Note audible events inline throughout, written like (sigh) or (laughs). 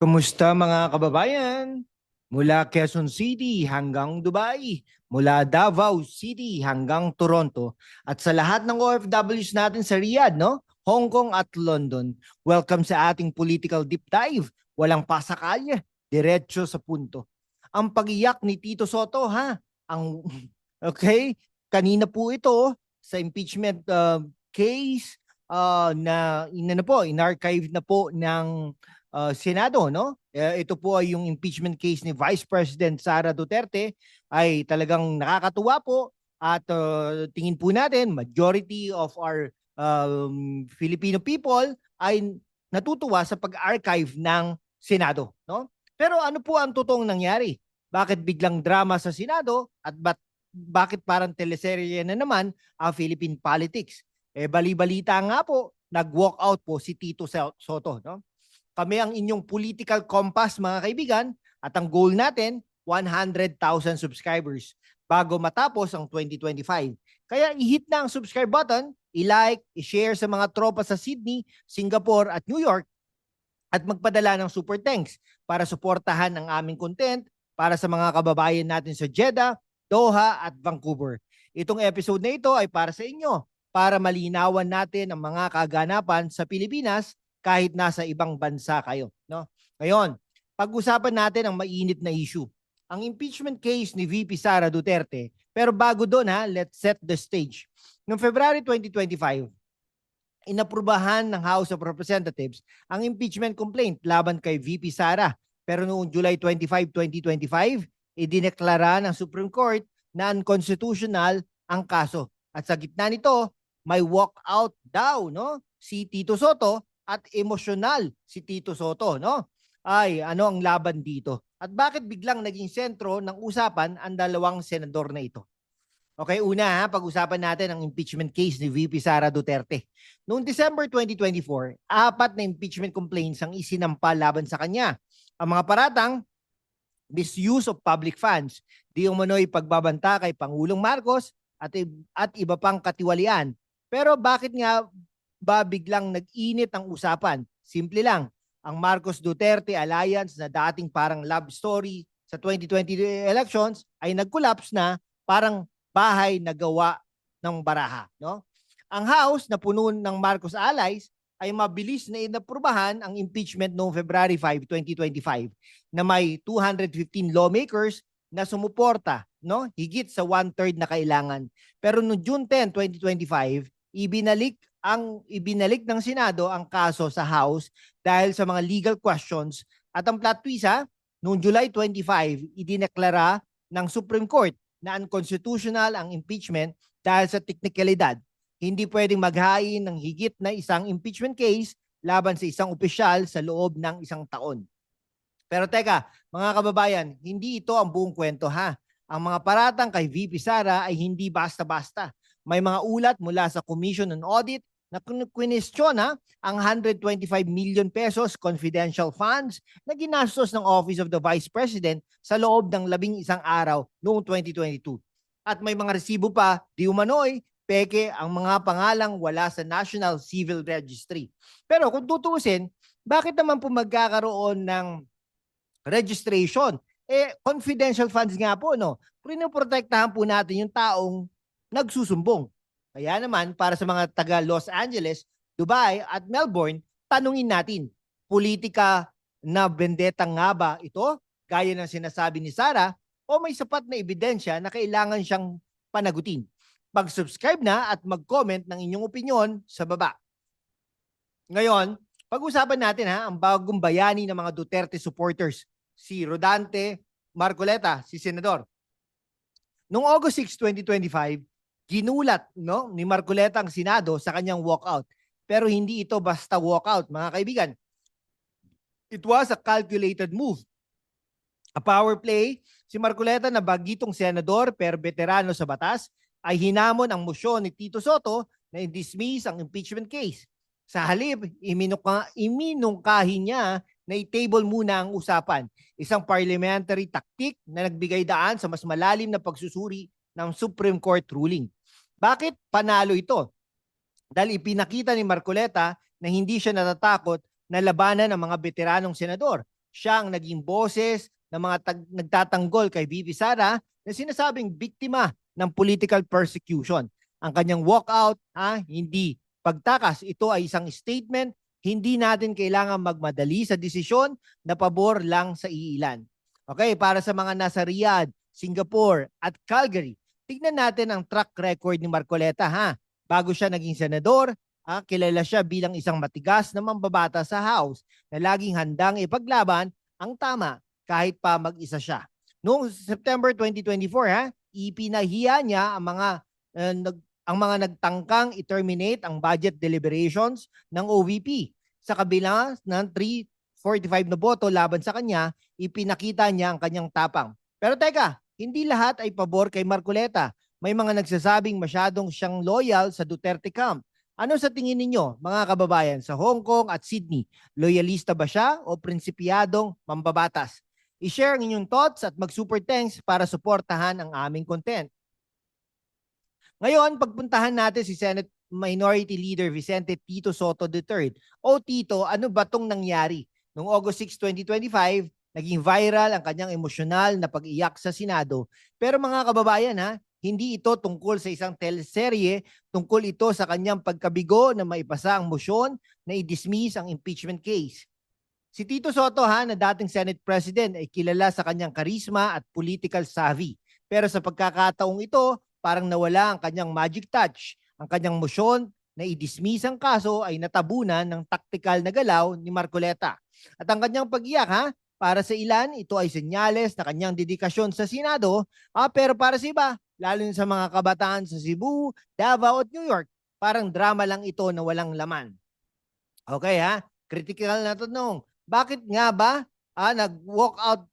Kumusta mga kababayan? Mula Quezon City hanggang Dubai, mula Davao City hanggang Toronto, at sa lahat ng OFWs natin sa Riyadh, no? Hong Kong at London. Welcome sa ating political deep dive. Walang pasakalya, diretso sa punto. Ang pagiyak ni Tito Soto, ha? Ang (laughs) okay, kanina po ito sa impeachment uh, case uh, na inano po, in-archive na po ng uh, Senado, no? Eh, ito po ay yung impeachment case ni Vice President Sara Duterte ay talagang nakakatuwa po at uh, tingin po natin majority of our um, Filipino people ay natutuwa sa pag-archive ng Senado, no? Pero ano po ang totoong nangyari? Bakit biglang drama sa Senado at bat, bakit parang teleserye na naman ang Philippine politics? Eh bali-balita nga po, nag-walk out po si Tito Soto, no? Kami ang inyong political compass mga kaibigan at ang goal natin 100,000 subscribers bago matapos ang 2025. Kaya i-hit na ang subscribe button, i-like, i-share sa mga tropa sa Sydney, Singapore at New York at magpadala ng super thanks para suportahan ang aming content para sa mga kababayan natin sa Jeddah, Doha at Vancouver. Itong episode na ito ay para sa inyo para malinawan natin ang mga kaganapan sa Pilipinas kahit nasa ibang bansa kayo, no? Ngayon, pag-usapan natin ang mainit na issue. Ang impeachment case ni VP Sara Duterte. Pero bago doon ha, let's set the stage. Noong February 2025, inaprubahan ng House of Representatives ang impeachment complaint laban kay VP Sara. Pero noong July 25, 2025, idineklara ng Supreme Court na unconstitutional ang kaso. At sa gitna nito, may walkout daw no si Tito Soto at emosyonal si Tito Soto no ay ano ang laban dito at bakit biglang naging sentro ng usapan ang dalawang senador na ito Okay, una ha, pag-usapan natin ang impeachment case ni VP Sara Duterte. Noong December 2024, apat na impeachment complaints ang isinampa laban sa kanya. Ang mga paratang, misuse of public funds, di umano'y pagbabanta kay Pangulong Marcos at, at iba pang katiwalian. Pero bakit nga ba biglang nag-init ang usapan? Simple lang, ang Marcos Duterte alliance na dating parang love story sa 2020 elections ay nag-collapse na parang bahay na gawa ng baraha, no? Ang House na puno ng Marcos allies ay mabilis na inaprubahan ang impeachment noong February 5, 2025 na may 215 lawmakers na sumuporta, no? Higit sa one-third na kailangan. Pero noong June 10, 2025, ibinalik ang ibinalik ng Senado ang kaso sa House dahil sa mga legal questions at ang plot twist ha, noong July 25, idineklara ng Supreme Court na unconstitutional ang impeachment dahil sa teknikalidad. Hindi pwedeng maghain ng higit na isang impeachment case laban sa isang opisyal sa loob ng isang taon. Pero teka, mga kababayan, hindi ito ang buong kwento ha. Ang mga paratang kay VP Sara ay hindi basta-basta. May mga ulat mula sa Commission on Audit na kwestiona ang 125 million pesos confidential funds na ginastos ng Office of the Vice President sa loob ng labing isang araw noong 2022. At may mga resibo pa, di umano'y, peke ang mga pangalang wala sa National Civil Registry. Pero kung tutuusin, bakit naman po magkakaroon ng registration? Eh, confidential funds nga po, no? Pinoprotektahan po natin yung taong nagsusumbong. Kaya naman, para sa mga taga Los Angeles, Dubai at Melbourne, tanungin natin, politika na vendetta nga ba ito? Gaya ng sinasabi ni Sara o may sapat na ebidensya na kailangan siyang panagutin? Mag-subscribe na at mag-comment ng inyong opinion sa baba. Ngayon, pag-usapan natin ha, ang bagong bayani ng mga Duterte supporters, si Rodante Marcoleta, si Senador. Noong August 6, 2025, ginulat no ni Marcoleta ang Senado sa kanyang walkout. Pero hindi ito basta walkout, mga kaibigan. It was a calculated move. A power play, si Marcoleta na bagitong senador per veterano sa batas ay hinamon ang motion ni Tito Soto na i-dismiss ang impeachment case. Sa halip, iminungka, iminungkahin niya na i-table muna ang usapan. Isang parliamentary tactic na nagbigay daan sa mas malalim na pagsusuri ng Supreme Court ruling. Bakit panalo ito? Dahil ipinakita ni Marcoleta na hindi siya natatakot na labanan ng mga veteranong senador. siya ang naging boses ng mga tag- nagtatanggol kay VP Sara na sinasabing biktima ng political persecution. Ang kanyang walkout, ha, hindi pagtakas. Ito ay isang statement, hindi natin kailangan magmadali sa desisyon na pabor lang sa iilan. Okay, para sa mga nasa Riyadh, Singapore at Calgary, tignan natin ang track record ni Marcoleta ha. Bago siya naging senador, ah, kilala siya bilang isang matigas na mambabata sa House na laging handang ipaglaban ang tama kahit pa mag-isa siya. Noong September 2024 ha, ipinahiya niya ang mga eh, nag- ang mga nagtangkang i-terminate ang budget deliberations ng OVP. Sa kabila ng 345 na boto laban sa kanya, ipinakita niya ang kanyang tapang. Pero teka, hindi lahat ay pabor kay Marcoleta. May mga nagsasabing masyadong siyang loyal sa Duterte camp. Ano sa tingin ninyo, mga kababayan, sa Hong Kong at Sydney? Loyalista ba siya o prinsipiyadong mambabatas? I-share ang inyong thoughts at mag-super thanks para suportahan ang aming content. Ngayon, pagpuntahan natin si Senate Minority Leader Vicente Tito Soto III. O Tito, ano ba tong nangyari? Noong August 6, 2025, naging viral ang kanyang emosyonal na pag-iyak sa Senado. Pero mga kababayan ha, hindi ito tungkol sa isang teleserye, tungkol ito sa kanyang pagkabigo na maipasa ang motion na i-dismiss ang impeachment case. Si Tito Soto ha, na dating Senate President ay kilala sa kanyang karisma at political savvy. Pero sa pagkakataong ito, parang nawala ang kanyang magic touch. Ang kanyang motion na i-dismiss ang kaso ay natabunan ng taktikal na galaw ni Marcoleta. At ang kanyang pag-iyak ha, para sa ilan, ito ay senyales na kanyang dedikasyon sa Senado, ah, pero para sa iba, lalo na sa mga kabataan sa Cebu, Davao at New York, parang drama lang ito na walang laman. Okay ha? Critical na tanong. Bakit nga ba ah, nag-walk out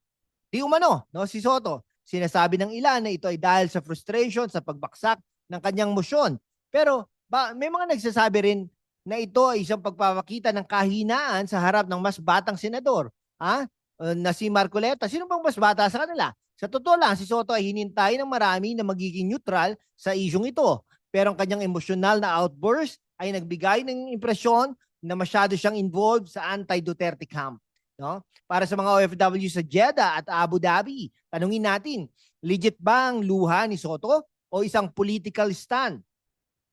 di umano no, si Soto? Sinasabi ng ilan na ito ay dahil sa frustration sa pagbaksak ng kanyang motion. Pero ba, may mga nagsasabi rin na ito ay isang pagpapakita ng kahinaan sa harap ng mas batang senador. Ha? Uh, na si Marcoleta. Sino bang mas bata sa kanila? Sa totoo lang, si Soto ay hinintay ng marami na magiging neutral sa isyong ito. Pero ang kanyang emosyonal na outburst ay nagbigay ng impresyon na masyado siyang involved sa anti-Duterte camp. No? Para sa mga OFW sa Jeddah at Abu Dhabi, tanungin natin, legit ba ang luha ni Soto o isang political stand?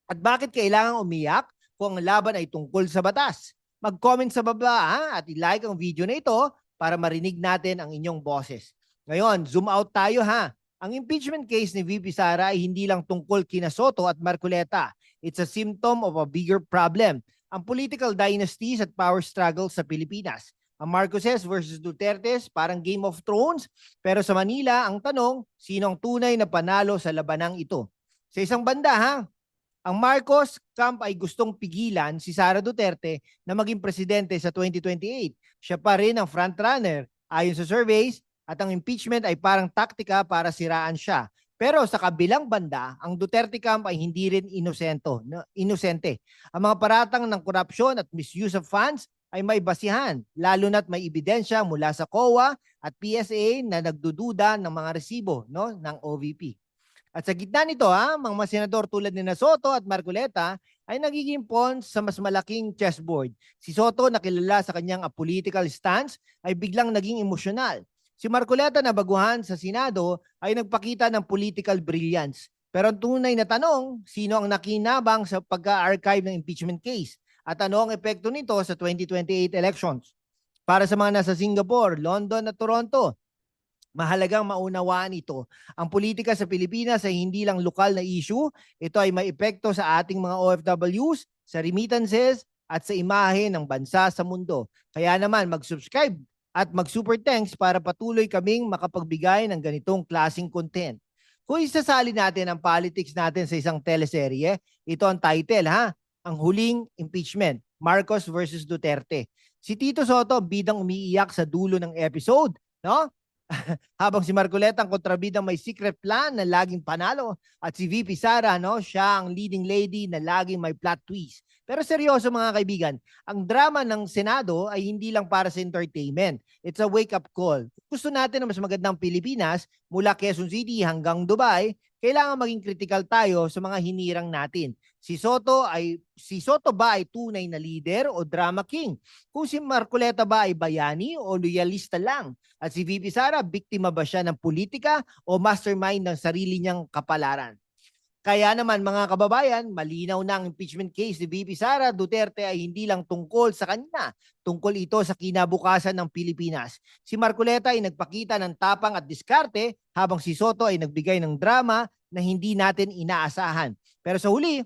At bakit kailangan umiyak kung ang laban ay tungkol sa batas? Mag-comment sa baba ha? at i-like ang video na ito para marinig natin ang inyong boses. Ngayon, zoom out tayo ha. Ang impeachment case ni VP Sara ay hindi lang tungkol kina Soto at Marcoleta. It's a symptom of a bigger problem. Ang political dynasties at power struggles sa Pilipinas. Ang Marcoses versus Dutertes parang Game of Thrones. Pero sa Manila, ang tanong, sino ang tunay na panalo sa labanang ito? Sa isang banda ha, ang Marcos camp ay gustong pigilan si Sara Duterte na maging presidente sa 2028. Siya pa rin ang frontrunner ayon sa surveys at ang impeachment ay parang taktika para siraan siya. Pero sa kabilang banda, ang Duterte camp ay hindi rin inosento, no, inosente. Ang mga paratang ng korupsyon at misuse of funds ay may basihan, lalo na't may ebidensya mula sa COA at PSA na nagdududa ng mga resibo no, ng OVP. At sa gitna nito, ha, mga mga senador tulad ni Soto at Marcoleta ay nagiging pawns sa mas malaking chessboard. Si Soto na kilala sa kanyang political stance ay biglang naging emosyonal. Si Marcoleta na baguhan sa Senado ay nagpakita ng political brilliance. Pero ang tunay na tanong, sino ang nakinabang sa pagka-archive ng impeachment case? At ano ang epekto nito sa 2028 elections? Para sa mga nasa Singapore, London at Toronto, mahalagang maunawaan ito. Ang politika sa Pilipinas ay hindi lang lokal na issue, ito ay may epekto sa ating mga OFWs, sa remittances, at sa imahe ng bansa sa mundo. Kaya naman mag-subscribe at mag-super thanks para patuloy kaming makapagbigay ng ganitong klasing content. Kung isasali natin ang politics natin sa isang teleserye, ito ang title ha, ang huling impeachment, Marcos versus Duterte. Si Tito Soto bidang umiiyak sa dulo ng episode, no? (laughs) Habang si Marcoleta ang kontrabidang may secret plan na laging panalo at si VP Sara, no, siya ang leading lady na laging may plot twist. Pero seryoso mga kaibigan, ang drama ng Senado ay hindi lang para sa entertainment. It's a wake-up call. Gusto natin na mas magandang Pilipinas mula Quezon City hanggang Dubai, kailangan maging critical tayo sa mga hinirang natin. Si Soto ay si Soto ba ay tunay na leader o drama king? Kung si Marcoleta ba ay bayani o loyalista lang? At si VP Sara, biktima ba siya ng politika o mastermind ng sarili niyang kapalaran? Kaya naman mga kababayan, malinaw na ang impeachment case ni VP Sara Duterte ay hindi lang tungkol sa kanya, tungkol ito sa kinabukasan ng Pilipinas. Si Marcoleta ay nagpakita ng tapang at diskarte habang si Soto ay nagbigay ng drama na hindi natin inaasahan. Pero sa huli,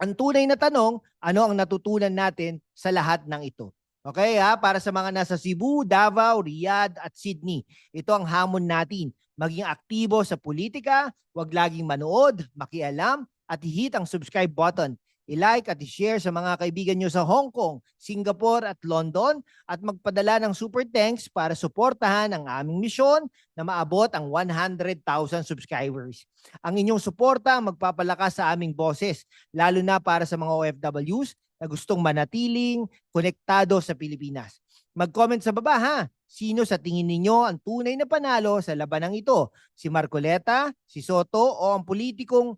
ang tunay na tanong, ano ang natutunan natin sa lahat ng ito? Okay ha, para sa mga nasa Cebu, Davao, Riyadh at Sydney, ito ang hamon natin. Maging aktibo sa politika, huwag laging manood, makialam, at i-hit ang subscribe button. I-like at i-share sa mga kaibigan nyo sa Hong Kong, Singapore at London at magpadala ng super thanks para suportahan ang aming misyon na maabot ang 100,000 subscribers. Ang inyong suporta ang magpapalakas sa aming boses, lalo na para sa mga OFWs na gustong manatiling konektado sa Pilipinas. Mag-comment sa baba ha. Sino sa tingin ninyo ang tunay na panalo sa labanang ito? Si Marcoleta, si Soto o ang politikong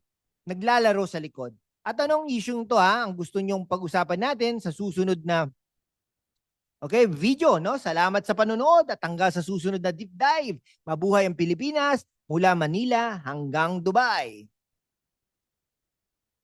naglalaro sa likod? At anong isyung to ha? Ang gusto nyong pag-usapan natin sa susunod na Okay, video, no? Salamat sa panonood at hanggang sa susunod na deep dive. Mabuhay ang Pilipinas mula Manila hanggang Dubai.